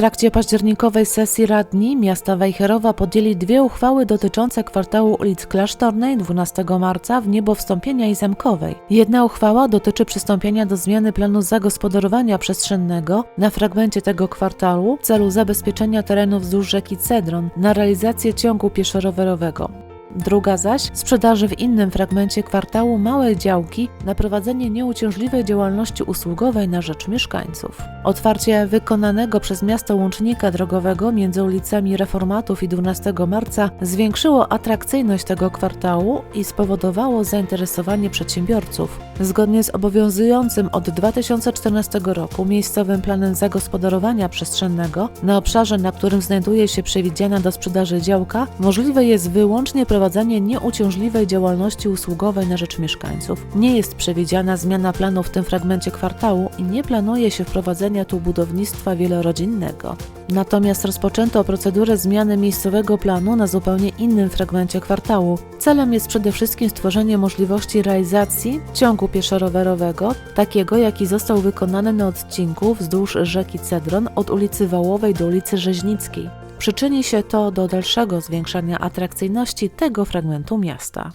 trakcie październikowej sesji radni miasta Wejherowa podjęli dwie uchwały dotyczące kwartału ulic Klasztornej 12 marca w niebo wstąpienia i Zamkowej. Jedna uchwała dotyczy przystąpienia do zmiany planu zagospodarowania przestrzennego na fragmencie tego kwartału w celu zabezpieczenia terenu wzdłuż rzeki Cedron na realizację ciągu pieszo-rowerowego. Druga zaś sprzedaży w innym fragmencie kwartału małej działki na prowadzenie nieuciążliwej działalności usługowej na rzecz mieszkańców. Otwarcie wykonanego przez miasto łącznika drogowego między ulicami Reformatów i 12 marca zwiększyło atrakcyjność tego kwartału i spowodowało zainteresowanie przedsiębiorców. Zgodnie z obowiązującym od 2014 roku miejscowym planem zagospodarowania przestrzennego na obszarze, na którym znajduje się przewidziana do sprzedaży działka, możliwe jest wyłącznie prowadzenie nieuciążliwej działalności usługowej na rzecz mieszkańców. Nie jest przewidziana zmiana planu w tym fragmencie kwartału i nie planuje się wprowadzenia tu budownictwa wielorodzinnego. Natomiast rozpoczęto procedurę zmiany miejscowego planu na zupełnie innym fragmencie kwartału. Celem jest przede wszystkim stworzenie możliwości realizacji ciągu pieszo-rowerowego, takiego jaki został wykonany na odcinku wzdłuż rzeki Cedron od ulicy Wałowej do ulicy Rzeźnickiej. Przyczyni się to do dalszego zwiększania atrakcyjności tego fragmentu miasta.